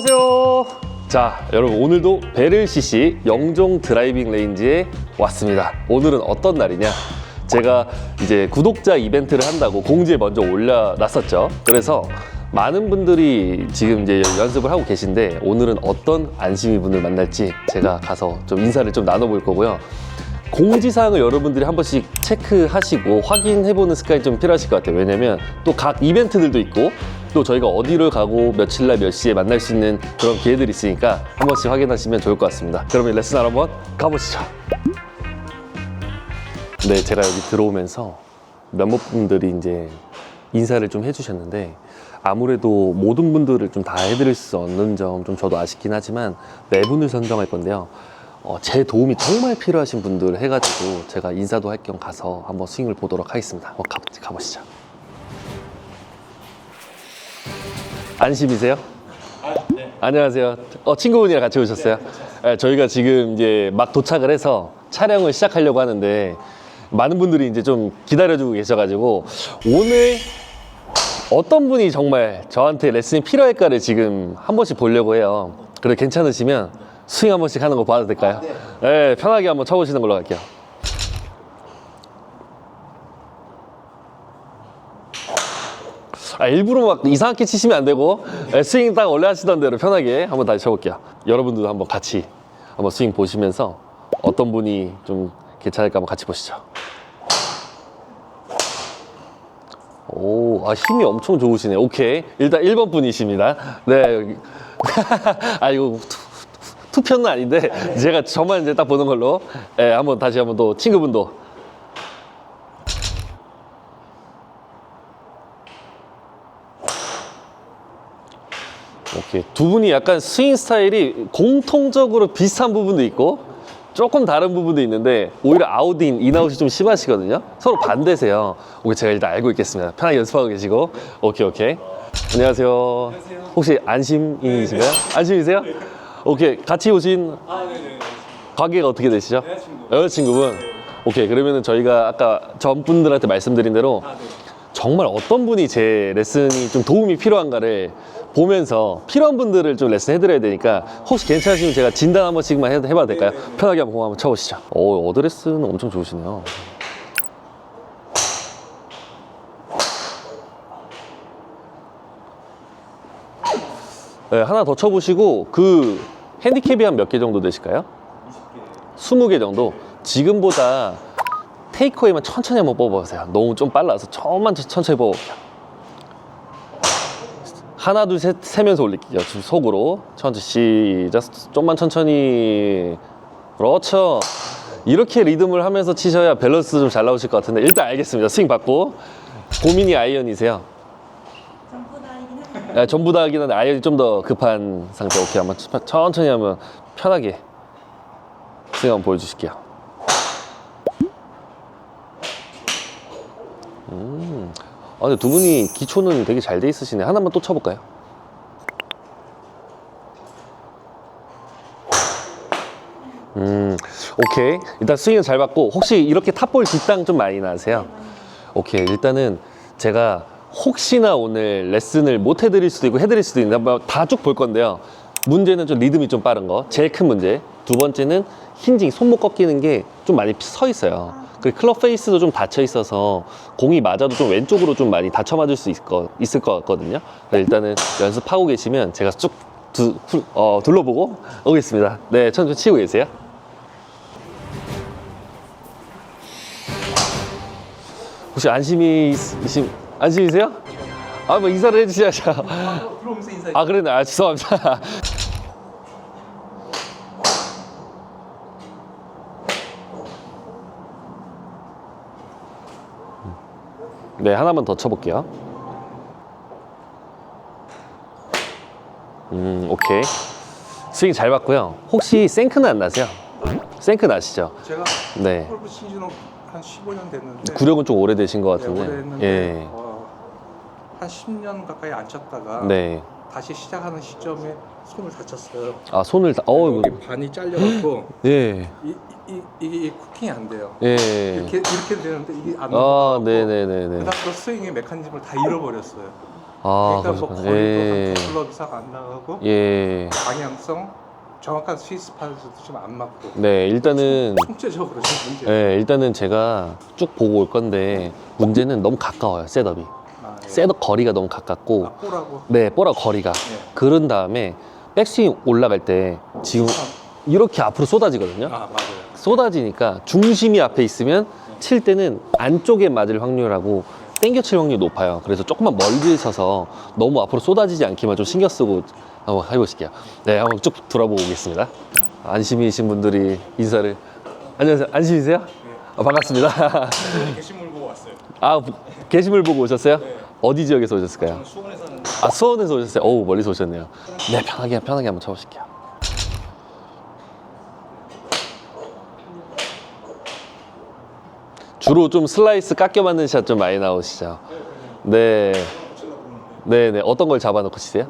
졸업하세요. 자, 여러분 오늘도 베를 CC 영종 드라이빙 레인지에 왔습니다. 오늘은 어떤 날이냐? 제가 이제 구독자 이벤트를 한다고 공지에 먼저 올려놨었죠. 그래서 많은 분들이 지금 이제 연습을 하고 계신데 오늘은 어떤 안심이 분을 만날지 제가 가서 좀 인사를 좀 나눠볼 거고요. 공지사항을 여러분들이 한 번씩 체크하시고 확인해보는 습관이 좀 필요하실 것 같아요. 왜냐면 또 각 이벤트들도 있고 또 저희가 어디를 가고 며칠 날 몇 시에 만날 수 있는 그런 기회들이 있으니까 한 번씩 확인하시면 좋을 것 같습니다. 그러면 레슨하러 한번 가보시죠. 네, 제가 여기 들어오면서 몇몇 분들이 이제 인사를 좀 해주셨는데 아무래도 모든 분들을 좀 다 해드릴 수 없는 점 좀 저도 아쉽긴 하지만 네 분을 선정할 건데요. 어, 제 도움이 정말 필요하신 분들 해가지고 제가 인사도 할 겸 가서 한번 스윙을 보도록 하겠습니다. 한번 가, 가보시죠. 안심이세요? 안녕하세요. 어, 친구분이랑 같이 오셨어요? 네, 저희가 지금 이제 막 도착을 해서 촬영을 시작하려고 하는데 많은 분들이 이제 좀 기다려주고 계셔가지고 오늘 어떤 분이 정말 저한테 레슨이 필요할까를 지금 한 번씩 보려고 해요. 그래 괜찮으시면 스윙 한 번씩 하는 거 봐도 될까요? 네, 편하게 한번 쳐보시는 걸로 갈게요. 아, 일부러 막 이상하게 치시면 안 되고 네, 스윙 딱 원래 하시던 대로 편하게 한번 다시 쳐볼게요. 여러분들도 한번 같이 한번 스윙 보시면서 어떤 분이 좀 괜찮을까 한번 같이 보시죠. 오, 아, 힘이 엄청 좋으시네. 오케이. 일단 1번 분이십니다. 네. 아, 이거 투, 투, 투표는 아닌데, 제가 저만 이제 딱 보는 걸로. 네, 한번 다시 한번 또 친구분도. 오케이. 두 분이 약간 스윙 스타일이 공통적으로 비슷한 부분도 있고, 조금 다른 부분도 있는데 오히려 아웃인 인아웃이 좀 심하시거든요. 서로 반대세요. 오케이 제가 일단 알고 있겠습니다. 편하게 연습하고 계시고. 오케이 오케이. 안녕하세요. 혹시 안심이신가요? 안심이세요? 오케이 같이 오신 관계가 어떻게 되시죠? 여자친구분? 오케이 그러면은 저희가 아까 전 분들한테 말씀드린 대로 정말 어떤 분이 제 레슨이 좀 도움이 필요한가를 보면서 필요한 분들을 좀 레슨 해드려야 되니까 혹시 괜찮으시면 제가 진단 한 번씩만 해- 해봐도 될까요? 편하게 한번 공 한번 쳐보시죠. 오, 어드레스는 엄청 좋으시네요. 네, 하나 더 쳐보시고 그 핸디캡이 한 몇 개 정도 되실까요? 20개 정도? 지금보다 테이크어웨이만 천천히 한번 뽑아보세요. 너무 좀 빨라서 조금만 더 천천히 뽑아볼게요. 하나, 둘, 셋, 세면서 올릴게요. 지금 속으로. 천천히 시작. 좀만 천천히. 그렇죠. 이렇게 리듬을 하면서 치셔야 밸런스 좀 잘 나오실 것 같은데 일단 알겠습니다. 스윙 받고. 고민이 아이언이세요? 전부 다이긴 한데 네, 전부 다 하긴 한데 아이언이 좀 더 급한 상태. 오케이. 한번 천- 천천히 하면 편하게 스윙 한번 보여주실게요. 아, 근데 두 분이 기초는 되게 잘 돼 있으시네. 하나만 또 쳐볼까요? 음, 오케이. 일단 스윙은 잘 받고, 혹시 이렇게 탑볼 뒷땅 좀 많이 나세요? 오케이. 일단은 제가 혹시나 오늘 레슨을 못 해드릴 수도 있고 해드릴 수도 있는데 다 쭉 볼 건데요. 문제는 좀 리듬이 좀 빠른 거. 제일 큰 문제. 두 번째는 힌징, 손목 꺾이는 게 좀 많이 서 있어요. 그리고 클럽 페이스도 좀 닫혀 있어서 공이 맞아도 좀 왼쪽으로 좀 많이 닫혀 맞을 수 있을 것, 있을 것 같거든요. 일단은 연습하고 계시면 제가 쭉 두, 후- 어, 둘러보고 오겠습니다. 네, 천천히 치고 계세요. 혹시 안심이 있- 안심이세요? 아, 뭐 인사를 해주셔야죠. 인사해. 아, 그랬나? 아, 죄송합니다. 네, 하나만 더 쳐볼게요. 음, 오케이. 스윙 잘 봤고요. 혹시 생크는 안 나세요? 생크 나시죠? 제가 네. 골프 친 지는 한 15년 됐는데 구력은 좀 오래되신 것 네, 같은데. 오래 했는데 예. 어, 한 10년 가까이 안 쳤다가 네. 다시 시작하는 시점에 손을 다쳤어요. 아, 손을 다, 어, 여기. 반이 잘려갖고 예. 이, 이, 이게 쿠킹이 안 돼요. 예. 이렇게 이렇게 되는데 이게 안 아, 넘어가고 네네 네 네. 그다음부터 스윙의 메커니즘을 다 잃어버렸어요. 아, 그러니까 뭐. 거리도 예. 한 블럭 이상 안 나가고 예. 방향성 정확한 스위스 파에서도 좀 안 맞고 네, 일단은 총체적으로 좀 문제. 네, 일단은 제가 쭉 보고 올 건데 문제는 너무 가까워요, 셋업이. 아, 예. 셋업 거리가 너무 가깝고 아, 꼬라고. 네, 뽀라 거리가. 예. 그런 다음에 백스윙 올라갈 때 지금 이렇게 앞으로 쏟아지거든요. 아 맞아요. 쏟아지니까 중심이 앞에 있으면 칠 때는 안쪽에 맞을 확률하고 땡겨 칠 확률이 높아요. 그래서 조금만 멀리 서서 너무 앞으로 쏟아지지 않게만 좀 신경 쓰고 한번 해보실게요. 네, 한번 쭉 돌아보고 오겠습니다. 안심이신 분들이 인사를. 안녕하세요. 안심이세요? 아, 반갑습니다. 게시물 보고 왔어요. 아, 게시물 보고 오셨어요? 어디 지역에서 오셨을까요? 아, 수원에서 오셨어요? 어우, 멀리서 오셨네요. 네, 편하게, 편하게 한번 쳐보실게요. 주로 좀 슬라이스 깎여 맞는 샷 좀 많이 나오시죠? 네. 네네. 어떤 걸 잡아놓고 치세요?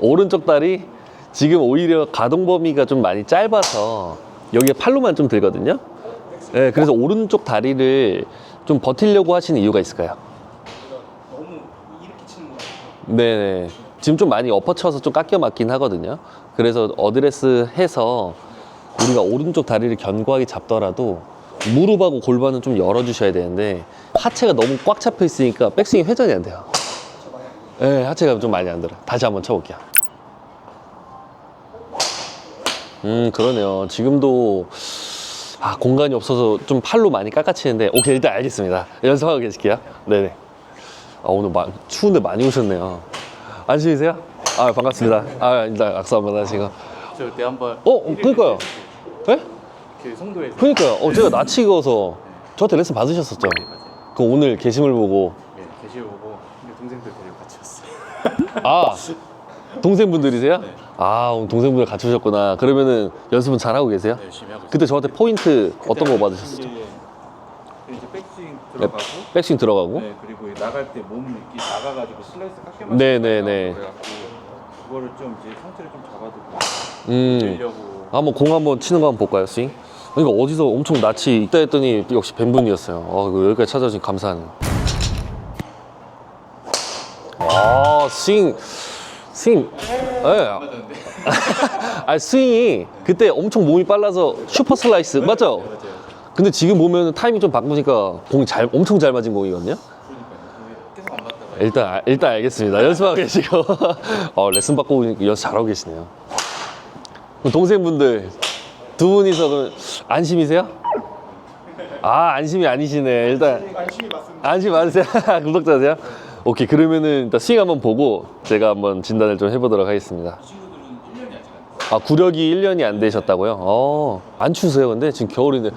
오른쪽 다리? 지금 오히려 가동 범위가 좀 많이 짧아서 여기에 팔로만 좀 들거든요? 네, 그래서 오른쪽 다리를 좀 버티려고 하시는 이유가 있을까요? 너무 이렇게 치는 거 같아요. 네네. 지금 좀 많이 엎어쳐서 좀 깎여 맞긴 하거든요. 그래서 어드레스 해서 우리가 오른쪽 다리를 견고하게 잡더라도 무릎하고 골반은 좀 열어주셔야 되는데 하체가 너무 꽉 잡혀 있으니까 백스윙 회전이 안 돼요. 네, 하체가 좀 많이 안 들어. 다시 한번 쳐볼게요. 음, 그러네요. 지금도 아, 공간이 없어서 좀 팔로 많이 깎아치는데 오케이, 일단 알겠습니다. 연습하고 계실게요. 네네. 아, 오늘 마- 추운데 많이 오셨네요. 안심이세요? 아, 반갑습니다. 아, 일단 악수 한번 하시고. 저때 한번 어, 그니까요. 예? 그 송도에서 그니까요. 어, 제가 낯이 익어서 저한테 레슨 받으셨었죠? 네, 맞아요. 그 오늘 게시물 보고. 네, 게시 보고 근데 동생들 데리고 같이 왔어요. 아, 동생분들이세요? 아, 오늘 동생분들 같이 오셨구나. 그러면은 연습은 잘 하고 계세요? 네, 열심히 하고 있어요. 그때 저한테 포인트 어떤 거 받으셨었죠? 이제, 이제 백스윙 들어가고 백스윙 들어가고? 네, 그리고 나갈 때 몸 이렇게 나가가지고 슬라이스 깎여 맞는 네, 네, 네. 그래갖고 그거를 좀 이제 상체를 좀 잡아두고 음. 한번 공 한번 치는 거 한번 볼까요, 스윙? 그러니까 어디서 엄청 낯이 있다 했더니 역시 벤분이었어요. 어, 이거 여기까지 찾아주신 감사하네요. 아, 스윙, 스윙. 예. 아, 스윙이 그때 엄청 몸이 빨라서 슈퍼 슬라이스 맞죠? 맞아요. 근데 지금 보면 타이밍 좀 바꾸니까 공이 잘 엄청 잘 맞은 공이거든요. 그러니까요. 계속 안 맞다가 일단 아- 일단 알겠습니다. 연습하고 계시고 어, 레슨 받고 오니까 연습 잘하고 계시네요. 그럼 동생분들 두 분이서 그럼 안심이세요? 아 안심이 아니시네. 일단 안심이 맞습니다. 안심 맞으세요? 구독자세요? 오케이 그러면은 일단 스윙 한번 보고 제가 한번 진단을 좀 해보도록 하겠습니다. 아 구력이 1년이 안 되셨다고요? 어, 안 추우세요 근데 지금 겨울인데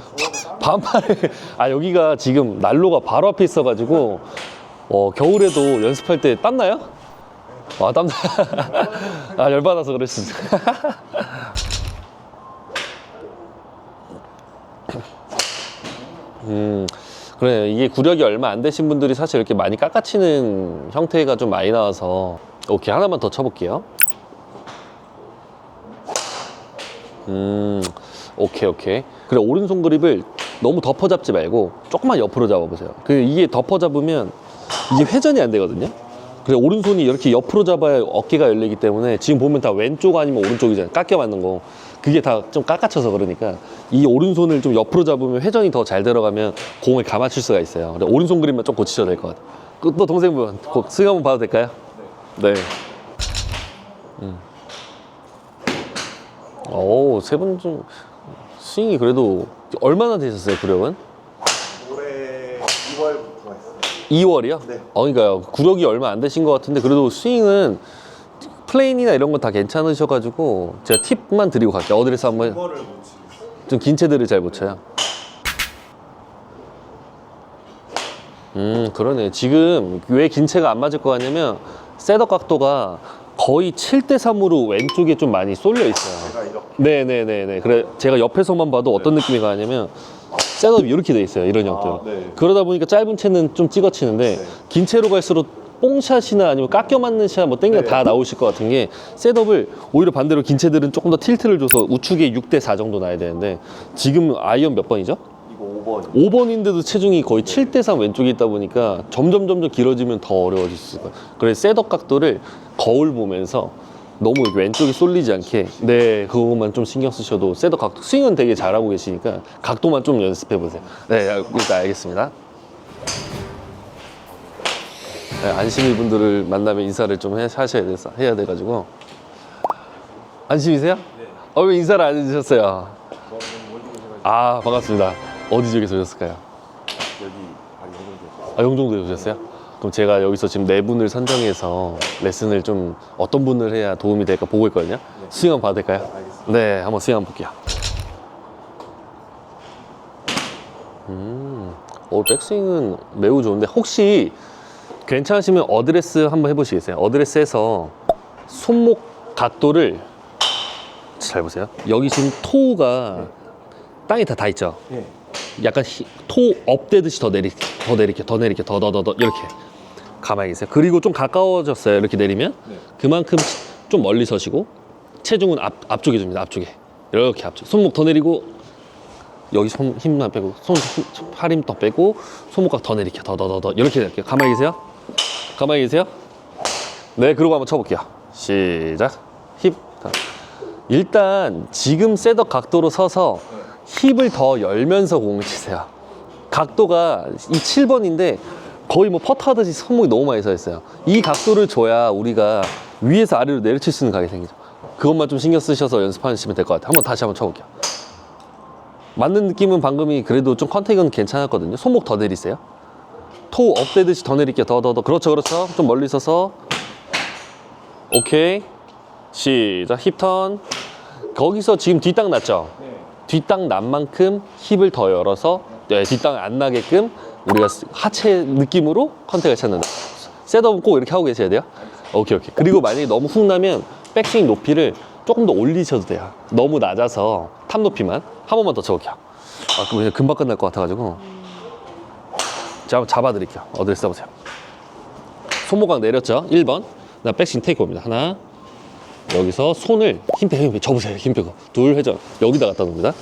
반팔에 아 여기가 지금 난로가 바로 앞에 있어가지고 어 겨울에도 연습할 때 땀나요? 아 땀나. 아 열받아서 있어 음 그래. 이게 구력이 얼마 안 되신 분들이 사실 이렇게 많이 깎아치는 형태가 좀 많이 나와서. 오케이 하나만 더 쳐볼게요. 음, 오케이, 오케이. 그래, 오른손 그립을 너무 덮어 잡지 말고 조금만 옆으로 잡아보세요. 그 이게 덮어 잡으면 이게 회전이 안 되거든요. 그래, 오른손이 이렇게 옆으로 잡아야 어깨가 열리기 때문에 지금 보면 다 왼쪽 아니면 오른쪽이잖아요. 깎여 맞는 거. 그게 다 좀 깎아쳐서 그러니까 이 오른손을 좀 옆으로 잡으면 회전이 더 잘 들어가면 공을 감아칠 수가 있어요. 그래, 오른손 그립만 좀 고치셔야 될 것 같아요. 그또 동생분, 고- 스윙 한번 봐도 될까요? 네. 오, 세분좀 스윙이 그래도 얼마나 되셨어요, 구력은? 올해 2월부터 했어요. 2월이요? 네. 어, 그러니까요. 구력이 얼마 안 되신 것 같은데 그래도 스윙은 플레인이나 이런 건 다 괜찮으셔가지고 제가 팁만 드리고 갈게요. 어드레스 한번 이거를 못 치겠어요. 좀 긴 채들을 잘 못 쳐요. 음, 그러네. 지금 왜 긴 채가 안 맞을 것 같냐면 셋업 각도가 거의 7대 3으로 왼쪽에 좀 많이 쏠려 있어요. 제가 이렇게 네네네네. 그래 제가 옆에서만 봐도 어떤 느낌이 가냐면 셋업이 이렇게 돼 있어요. 이런 형태로. 네. 그러다 보니까 짧은 채는 좀 찍어치는데 네. 긴 채로 갈수록 뽕샷이나 아니면 깎여 맞는 샷, 뭐 땡겨 네. 다 나오실 것 같은 게 셋업을 오히려 반대로 긴 채들은 조금 더 틸트를 줘서 우측에 6대 4 정도 나야 되는데 지금 아이언 몇 번이죠? 이거 5번. 5번인데도 체중이 거의 7대3 왼쪽에 있다 보니까 점점 점점 길어지면 더 어려워질 수 있을 거예요. 그래서 셋업 각도를 거울 보면서 너무 이렇게 왼쪽이 쏠리지 않게 네 그거만 좀 신경 쓰셔도 셋업 각도 스윙은 되게 잘하고 계시니까 각도만 좀 연습해 보세요. 네 일단 알겠습니다. 네, 안심이 분들을 만나면 인사를 좀 해, 하셔야 돼 해야 돼가지고 안심이세요? 어왜 인사를 안 해주셨어요? 아 반갑습니다. 어디 지역에서 오셨을까요? 여기 아 영동대. 아, 영종도에 오셨어요? 그럼 제가 여기서 지금 네 분을 선정해서 레슨을 좀 어떤 분을 해야 도움이 될까 보고 있거든요. 스윙 한번 봐도 될까요? 알겠습니다. 네, 한번 스윙 한번 볼게요. 음, 어, 백스윙은 매우 좋은데 혹시 괜찮으시면 어드레스 한번 해보시겠어요? 어드레스에서 손목 각도를 잘 보세요. 여기 지금 토우가 땅에 다닿 있죠? 네. 약간 히- 토 업되듯이 더 내리 더 내릴게 더 내릴게 더 더 더 더 이렇게 가만히 계세요. 그리고 좀 가까워졌어요. 이렇게 내리면 네. 그만큼 좀 멀리 서시고 체중은 앞 앞쪽에 줍니다. 앞쪽에 이렇게 앞쪽 손목 더 내리고 여기 손 힘만 빼고 손 팔 힘 더 빼고 손목각 더 내릴게요. 더더 더 더 이렇게 내릴게요. 가만히 계세요. 가만히 계세요. 네, 그리고 한번 쳐볼게요. 시작. 힙. 더. 일단 지금 셋업 각도로 서서 힙을 더 열면서 공을 치세요. 각도가 이 7번인데 거의 뭐 퍼터 하듯이 손목이 너무 많이 서 있어요. 이 각도를 줘야 우리가 위에서 아래로 내려칠 수 있는 각이 생기죠. 그것만 좀 신경 쓰셔서 연습하시면 될 것 같아요. 한번 다시 한번 쳐볼게요. 맞는 느낌은 방금이 그래도 좀 컨택은 괜찮았거든요. 손목 더 내리세요. 토 업되듯이 더 내릴게요. 더, 더, 더. 그렇죠, 그렇죠. 좀 멀리 서서. 오케이. 시작. 힙턴. 거기서 지금 뒷땅 났죠? 뒷땅 난 만큼 힙을 더 열어서 네, 뒷땅 안 나게끔 우리가 하체 느낌으로 컨택을 찾는다. 셋업은 꼭 이렇게 하고 계셔야 돼요. 오케이, 오케이. 그리고 만약에 너무 훅 나면 백스윙 높이를 조금 더 올리셔도 돼요. 너무 낮아서 탑 높이만. 한 번만 더 쳐볼게요. 아, 그냥 금방 끝날 것 같아가지고. 자, 한번 잡아드릴게요. 어드레스 써보세요. 손목각 내렸죠? 1번. 나 백스윙 테이크 옵니다. 하나. 여기서 손을 힘 빼고 힘 빼고 접으세요. 힘 빼고. 둘 회전. 여기다 갖다 놓습니다.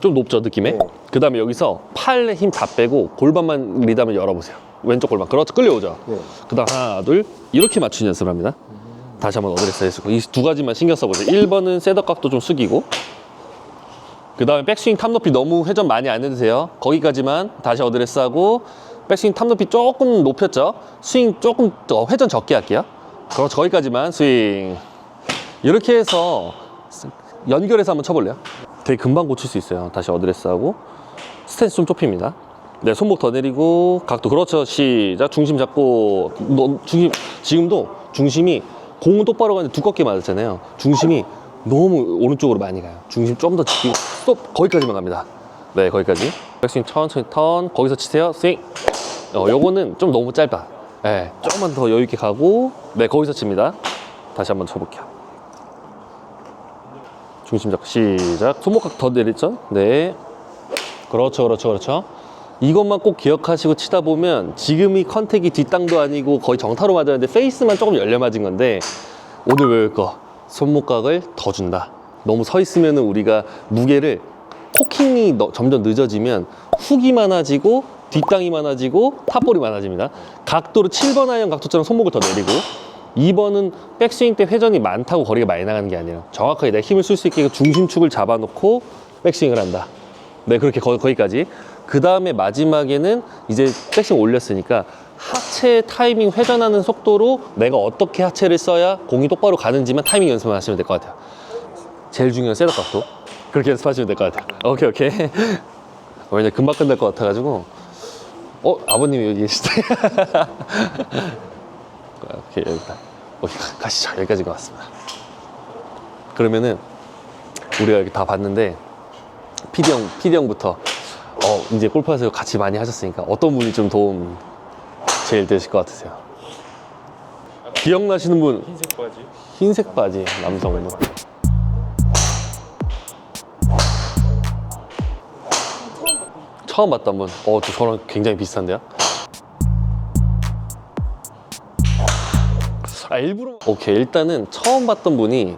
좀 높죠, 느낌에? 네. 그 다음에 여기서 팔에 힘 다 빼고 골반만 리담을 열어보세요. 왼쪽 골반. 그렇죠. 끌려오죠? 네. 그 다음 하나, 둘. 이렇게 맞추는 연습을 합니다. 다시 한번 어드레스 해주고. 이 두 가지만 신경 써보세요. 1번은 셋업 각도 좀 숙이고. 그 다음에 백스윙 탑 높이 너무 회전 많이 안 해도 돼요. 거기까지만 다시 어드레스 하고. 백스윙 탑 높이 조금 높였죠? 스윙 조금 더 회전 적게 할게요. 그렇죠. 거기까지만 스윙. 이렇게 해서 연결해서 한번 쳐볼래요? 되게 금방 고칠 수 있어요. 다시 어드레스 하고. 스탠스 좀 좁힙니다. 네, 손목 더 내리고 각도 그렇죠. 시작. 중심 잡고 너, 중심 지금도 중심이 공은 똑바로 가는데 두껍게 맞았잖아요. 중심이 너무 오른쪽으로 많이 가요. 중심 좀 더 지키고 스톱 거기까지만 갑니다. 네, 거기까지. 백스윙 천천히 턴 거기서 치세요. 스윙. 어, 요거는 좀 너무 짧아. 네, 조금만 더 여유 있게 가고 네, 거기서 칩니다. 다시 한번 쳐볼게요. 중심 잡고 시작. 손목각 더 내렸죠? 네. 그렇죠, 그렇죠, 그렇죠. 이것만 꼭 기억하시고 치다 보면 지금 이 컨택이 뒷땅도 아니고 거의 정타로 맞았는데 페이스만 조금 열려 맞은 건데 오늘 외울 거 손목각을 더 준다. 너무 서 있으면 우리가 무게를 코킹이 너- 점점 늦어지면 훅이 많아지고 뒷땅이 많아지고 탑볼이 많아집니다. 각도를 7번 아이언 각도처럼 손목을 더 내리고 2번은 백스윙 때 회전이 많다고 거리가 많이 나가는 게 아니에요. 정확하게 내가 힘을 쓸 수 있게 중심축을 잡아놓고 백스윙을 한다. 네, 그렇게 거, 거기까지. 그 다음에 마지막에는 이제 백스윙 올렸으니까 하체 타이밍 회전하는 속도로 내가 어떻게 하체를 써야 공이 똑바로 가는지만 타이밍 연습만 하시면 될 것 같아요. 제일 중요한 셋업 각도. 그렇게 연습하시면 될 것 같아요. 오케이, 오케이. 왜냐 금방 끝날 것 같아가지고. 어, 아버님이 여기 계시대. 오케이, 여기다. 오케이, 가- 가시죠. 여기까지 왔습니다. 그러면은 우리가 이렇게 다 봤는데 피디 형, 피디 형부터 어, 이제 골프하면서 같이 많이 하셨으니까 어떤 분이 좀 도움 제일 되실 것 같으세요? 기억나시는 분? 흰색 바지. 흰색 바지 남성분. 처음 봤던 분. 어, 저 저랑 굉장히 비슷한데요? 아 일부러. 오케이 일단은 처음 봤던 분이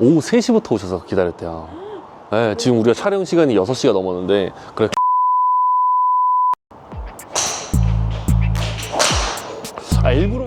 오후 3시부터 오셔서 기다렸대요. 네, 지금 우리가 촬영 시간이 6시가 넘었는데 그래 아 일부러.